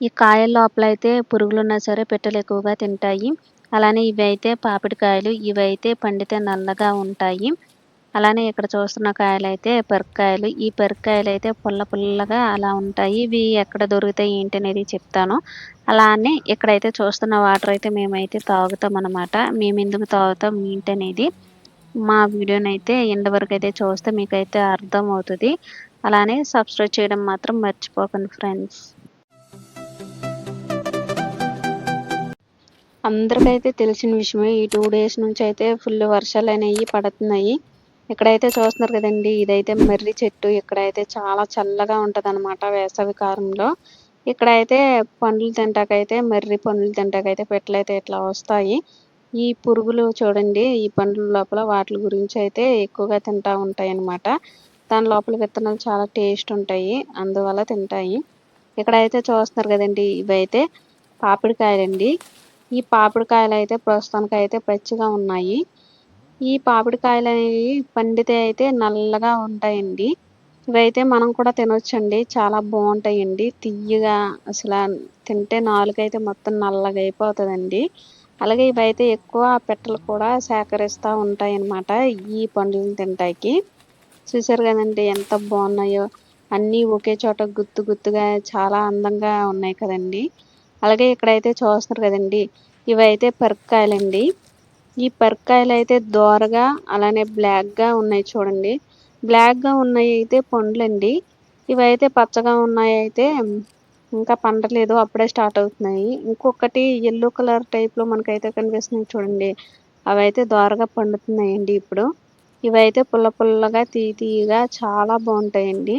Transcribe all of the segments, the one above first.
ఈ కాయల లోపల అయితే పురుగులు ఉన్నా సరే పిట్టలు ఎక్కువగా తింటాయి. అలానే ఇవి అయితే పాపిడికాయలు ఇవి అయితే పండితే నల్లగా ఉంటాయి. అలానే ఇక్కడ చూస్తున్న కాయలు అయితే పెరక్కాయలు. ఈ పెరక్కాయలు అయితే పుల్ల పుల్లగా అలా ఉంటాయి. ఇవి ఎక్కడ దొరుకుతాయి ఏంటి అనేది చెప్తాను. అలానే ఇక్కడైతే చూస్తున్న వాటర్ అయితే మేమైతే తాగుతాం అనమాట మేము ఎందుకు తాగుతాం ఏంటి అనేది మా వీడియోని అయితే ఎండ వరకు అయితే చూస్తే మీకైతే అర్థం అవుతుంది అలానే సబ్స్క్రైబ్ చేయడం మాత్రం మర్చిపోకండి ఫ్రెండ్స్. అందరికైతే తెలిసిన విషయమే. ఈ టూ డేస్ నుంచి అయితే ఫుల్ వర్షాలు అనేవి పడుతున్నాయి. ఇక్కడైతే చూస్తున్నారు కదండి ఇదైతే మర్రి చెట్టు. ఇక్కడైతే చాలా చల్లగా ఉంటది అనమాట వేసవి కాలంలో. ఇక్కడైతే పండ్లు తింటాకైతే మర్రి పండ్లు తింటాకైతే పెట్టలైతే ఇట్లా వస్తాయి. ఈ పురుగులు చూడండి ఈ పండ్ల లోపల వాటి గురించి అయితే ఎక్కువగా తింటా ఉంటాయి అన్నమాట దాని లోపల విత్తనాలు చాలా టేస్ట్ ఉంటాయి అందువల్ల తింటాయి. ఇక్కడైతే చూస్తున్నారు కదండి ఇవైతే పాపిడికాయలండి. ఈ పాపిడికాయలు అయితే ప్రస్తుతానికి అయితే పచ్చిగా ఉన్నాయి. ఈ పాపిడికాయలు అనేవి పండితే అయితే నల్లగా ఉంటాయండి. ఇవైతే మనం కూడా తినొచ్చండి. చాలా బాగుంటాయండి. తియ్యగా అసలు తింటే నాలుగైతే మొత్తం నల్లగా అయిపోతుందండి. అలాగే ఇవైతే ఎక్కువ పెట్టలు కూడా సేకరిస్తూ ఉంటాయన్నమాట ఈ పండ్లను తింటాకి చూసారు కదండి ఎంత బాగున్నాయో. అన్నీ ఒకే చోట గుత్తు గుత్తుగా చాలా అందంగా ఉన్నాయి కదండి. అలాగే ఇక్కడైతే చూస్తున్నారు కదండి ఇవైతే పరక్కాయలండి. ఈ పరక్కాయలు అయితే దోరగా అలానే బ్లాక్గా ఉన్నాయి చూడండి. బ్లాక్గా ఉన్నాయి అయితే పండ్లండి. ఇవైతే పచ్చగా ఉన్నాయి అయితే ఇంకా పండలేదు అప్పుడే స్టార్ట్ అవుతున్నాయి. ఇంకొకటి ఎల్లో కలర్ టైప్లో మనకైతే కనిపిస్తున్నాయి చూడండి. అవైతే దోరగా పండుతున్నాయండి ఇప్పుడు. ఇవైతే పుల్ల పుల్లగా తీ తీయగా చాలా బాగుంటాయండి.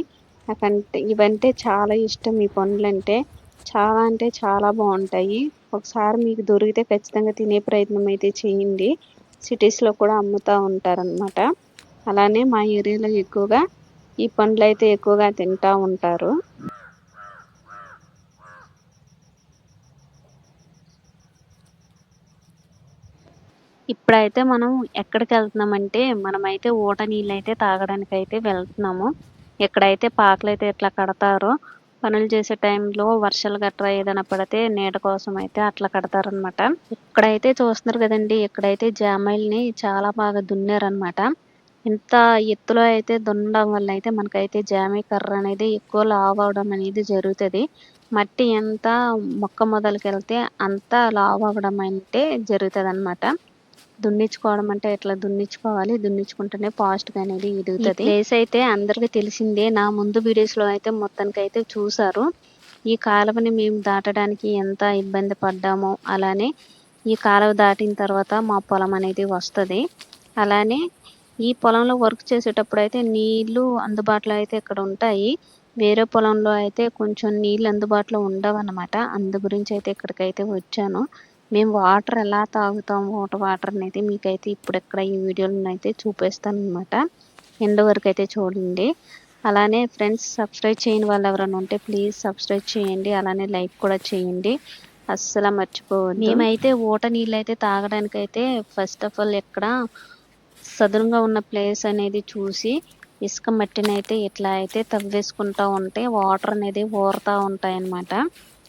నాకంటే ఇవంటే చాలా ఇష్టం ఈ పండ్లంటే. చాలా అంటే చాలా బాగుంటాయి. ఒకసారి మీకు దొరికితే ఖచ్చితంగా తినే ప్రయత్నం అయితే చేయండి. సిటీస్లో కూడా అమ్ముతూ ఉంటారనమాట అలానే మా ఏరియాలో ఎక్కువగా ఈ పండ్లు అయితే ఎక్కువగా తింటూ ఉంటారు. ఇప్పుడైతే మనం ఎక్కడికి వెళ్తున్నామంటే మనమైతే ఊట నీళ్ళు అయితే తాగడానికి అయితే వెళ్తున్నాము. ఎక్కడైతే పాకలు అయితే ఎట్లా కడతారో పనులు చేసే టైంలో వర్షాలు గట్రా ఏదైనా పడితే నీడ కోసం అయితే అట్లా కడతారనమాట ఇక్కడైతే చూస్తున్నారు కదండి ఇక్కడైతే జామాయిల్ని చాలా బాగా దున్నారనమాట ఇంత ఎత్తులో అయితే దున్నడం వల్ల అయితే మనకైతే జామీ కర్ర అనేది ఎక్కువ లావ్ అవడం అనేది జరుగుతుంది. మట్టి ఎంత మొక్క మొదలుకి వెళ్తే అంత లావ్ అవ్వడం అంటే జరుగుతుంది అనమాట దున్నించుకోవడం అంటే ఎట్లా దున్నించుకోవాలి? దున్నించుకుంటేనే గా అనేది ఎదుగుతుంది. ప్లేస్ అయితే అందరికి తెలిసిందే. నా ముందు వీడియోస్లో అయితే మొత్తానికి అయితే చూసారు ఈ కాలువని మేము దాటడానికి ఎంత ఇబ్బంది పడ్డామో అలానే ఈ కాలువ దాటిన తర్వాత మా పొలం అనేది వస్తుంది. అలానే ఈ పొలంలో వర్క్ చేసేటప్పుడు అయితే నీళ్ళు అందుబాటులో అయితే ఇక్కడ ఉంటాయి. వేరే పొలంలో అయితే కొంచెం నీళ్ళు అందుబాటులో ఉండవు అనమాట అందు గురించి అయితే ఇక్కడికైతే వచ్చాను. మేము వాటర్ ఎలా తాగుతాం? వాటర్ వాటర్ అనేది మీకైతే ఇప్పుడు ఎక్కడ ఈ వీడియోలను అయితే చూపిస్తాను అనమాట ఎండ్ వరకు అయితే చూడండి. అలానే ఫ్రెండ్స్ సబ్స్క్రైబ్ చేయని వాళ్ళు ఎవరైనా ఉంటే ప్లీజ్ సబ్స్క్రైబ్ చేయండి. అలానే లైక్ కూడా చేయండి. అస్సలు మర్చిపోవద్దు. మేమైతే ఊట నీళ్ళు అయితే తాగడానికి అయితే ఫస్ట్ ఆఫ్ ఆల్ ఎక్కడ సదురుగా ఉన్న ప్లేస్ అనేది చూసి ఇసుక మట్టిని అయితే ఇట్లా అయితే తవ్వేసుకుంటూ ఉంటే వాటర్ అనేది ఊరుతూ ఉంటాయి అన్నమాట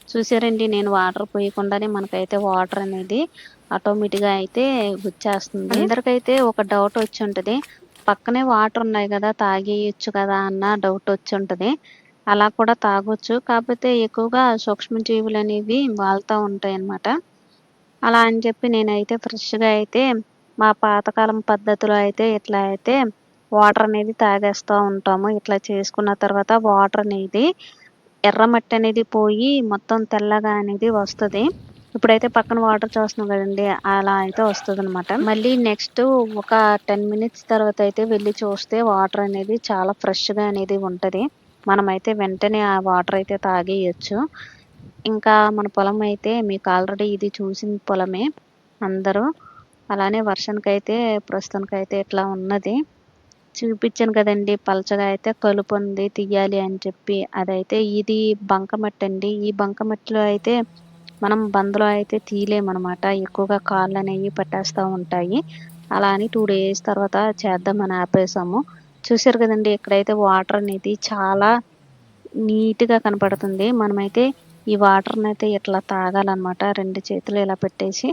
చూసారండి నేను వాటర్ పోయకుండానే మనకైతే వాటర్ అనేది ఆటోమేటిక్గా అయితే గుచ్చేస్తుంది అందరికైతే ఒక డౌట్ వచ్చి ఉంటుంది పక్కనే వాటర్ ఉన్నాయి కదా తాగేయచ్చు కదా అన్న డౌట్ వచ్చి ఉంటుంది అలా కూడా తాగొచ్చు కాకపోతే ఎక్కువగా సూక్ష్మజీవులు అనేవి వాళ్తూ ఉంటాయి అన్నమాట అలా అని చెప్పి నేనైతే ఫ్రెష్గా అయితే మా పాతకాలం పద్ధతిలో అయితే ఇట్లా అయితే వాటర్ అనేది తాగేస్తూ ఉంటాము. ఇట్లా చేసుకున్న తర్వాత వాటర్ అనేది ఎర్రమట్టి అనేది పోయి మొత్తం తెల్లగా అనేది వస్తుంది. ఇప్పుడైతే పక్కన వాటర్ చూస్తున్నాం కదండి అలా అయితే వస్తుంది అనమాట మళ్ళీ నెక్స్ట్ ఒక టెన్ మినిట్స్ తర్వాత అయితే వెళ్ళి చూస్తే వాటర్ అనేది చాలా ఫ్రెష్గా అనేది ఉంటుంది. మనమైతే వెంటనే ఆ వాటర్ అయితే తాగేయచ్చు. ఇంకా మన పొలం అయితే మీకు ఆల్రెడీ ఇది చూసిన పొలమే. అందరూ అలానే వర్షానికైతే ప్రస్తుతానికైతే ఇట్లా ఉన్నది. చూపించాను కదండి. పలచగా అయితే కలుపు ఉంది తీయాలి అని చెప్పి. అదైతే ఇది బంకమట్టి అండి. ఈ బంకమట్టిలో అయితే మనం బందులో అయితే తీయలేమన్నమాట. ఎక్కువగా కాళ్ళు అనేవి పట్టేస్తూ ఉంటాయి. అలా అని టూ డేస్ తర్వాత చేద్దామని ఆపేసాము. చూసారు కదండి ఇక్కడైతే వాటర్ అనేది చాలా నీట్గా కనపడుతుంది. మనమైతే ఈ వాటర్ని అయితే ఇట్లా తాగాలన్నమాట. రెండు చేతులు ఇలా పెట్టేసి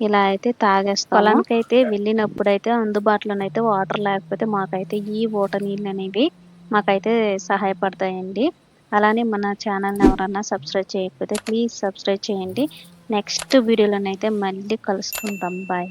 ఇలా అయితే తాగేస్తాం పొలానికి అయితే వెళ్ళినప్పుడు అయితే అందుబాటులోనైతే వాటర్ లేకపోతే మాకైతే ఈ ఓట నీళ్ళు అనేవి మాకైతే సహాయపడతాయండి. అలానే మన ఛానల్ని ఎవరన్నా సబ్స్క్రైబ్ చేయకపోతే ప్లీజ్ సబ్స్క్రైబ్ చేయండి. నెక్స్ట్ వీడియోలోనైతే మళ్ళీ కలుసుకుంటాం బాయ్